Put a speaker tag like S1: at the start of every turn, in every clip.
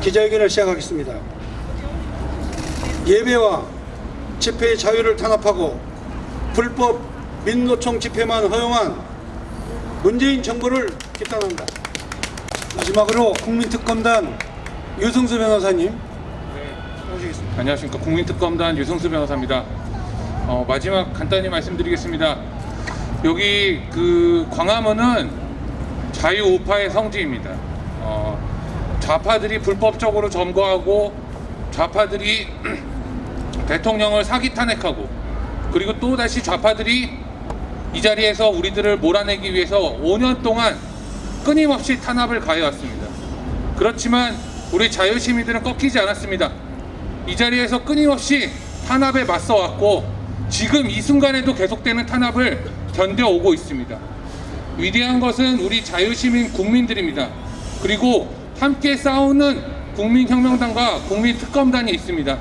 S1: 기자회견을 시작하겠습니다. 예배와 집회의 자유를 탄압하고 불법 민노총 집회만 허용한 문재인 정부를 비판한다. 마지막으로 국민특검단 유승수 변호사님 모시겠습니다.
S2: 안녕하십니까 국민특검단 유성수 변호사입니다. 어, 마지막 간단히 말씀드리겠습니다. 여기 그 광화문은 자유 우파의 성지입니다. 어, 좌파들이 불법적으로 점거하고 좌파들이 대통령을 사기 탄핵하고 그리고 또 다시 좌파들이 이 자리에서 우리들을 몰아내기 위해서 5년 동안 끊임없이 탄압을 가해왔습니다. 그렇지만 우리 자유시민들은 꺾이지 않았습니다. 이 자리에서 끊임없이 탄압에 맞서왔고 지금 이 순간에도 계속되는 탄압을 견뎌오고 있습니다. 위대한 것은 우리 자유시민 국민들입니다. 그리고 함께 싸우는 국민혁명단과 국민특검단이 있습니다.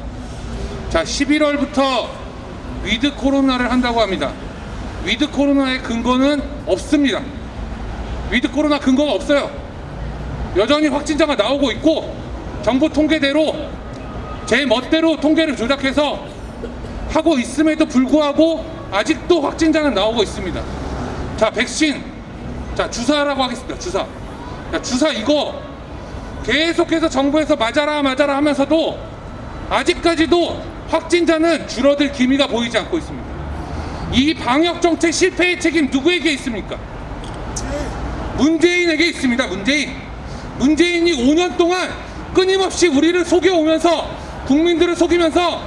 S2: 자, 11월부터 위드 코로나를 한다고 합니다. 위드 코로나의 근거는 없습니다. 위드 코로나 근거가 없어요. 여전히 확진자가 나오고 있고 정부 통계대로 제 멋대로 통계를 조작해서 하고 있음에도 불구하고 아직도 확진자는 나오고 있습니다. 자, 백신. 자, 주사라고 하겠습니다. 주사. 자, 주사 이거 계속해서 정부에서 맞아라 맞아라 하면서도 아직까지도 확진자는 줄어들 기미가 보이지 않고 있습니다. 이 방역 정책 실패의 책임 누구에게 있습니까? 문재인에게 있습니다. 문재인. 문재인이 5년 동안 끊임없이 우리를 속여오면서 국민들을 속이면서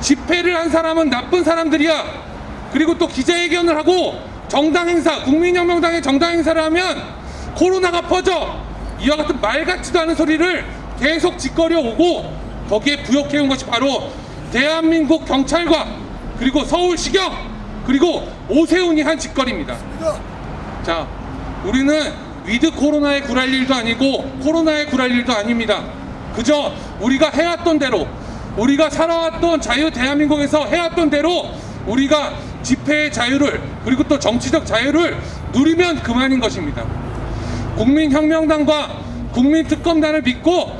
S2: 집회를 한 사람은 나쁜 사람들이야. 그리고 또 기자회견을 하고 정당 행사, 국민혁명당의 정당 행사를 하면 코로나가 퍼져. 이와 같은 말 같지도 않은 소리를 계속 짓거려 오고 거기에 부역해 온 것이 바로 대한민국 경찰과 그리고 서울시경 그리고 오세훈이 한 짓거리입니다. 자, 우리는 위드 코로나에 굴할 일도 아니고 코로나에 굴할 일도 아닙니다. 그저 우리가 해왔던 대로 우리가 살아왔던 자유 대한민국에서 해왔던 대로 우리가 집회의 자유를 그리고 또 정치적 자유를 누리면 그만인 것입니다. 국민혁명당과 국민특검단을 믿고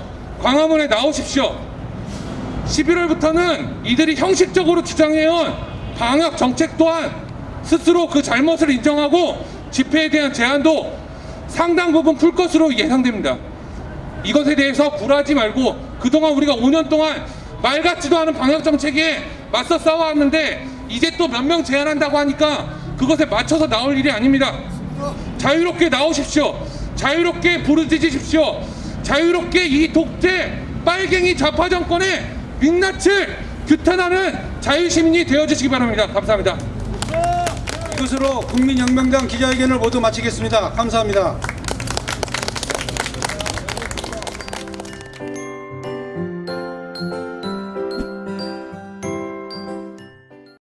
S2: 광화문에 나오십시오. 11월부터는 이들이 형식적으로 주장해온 방역 정책 또한 스스로 그 잘못을 인정하고 집회에 대한 제한도 상당 부분 풀 것으로 예상됩니다. 이것에 대해서 굴하지 말고 그동안 우리가 5년 동안 말 같지도 않은 방역 정책에 맞서 싸워왔는데 이제 또 몇 명 제한한다고 하니까 그것에 맞춰서 나올 일이 아닙니다. 자유롭게 나오십시오. 자유롭게 부르짖으십시오. 자유롭게 이 독재 빨갱이 좌파 정권에 민낯을 규탄하는 자유시민이 되어주시기 바랍니다. 감사합니다.
S1: 이것으로 국민혁명당 기자회견을 모두 마치겠습니다. 감사합니다.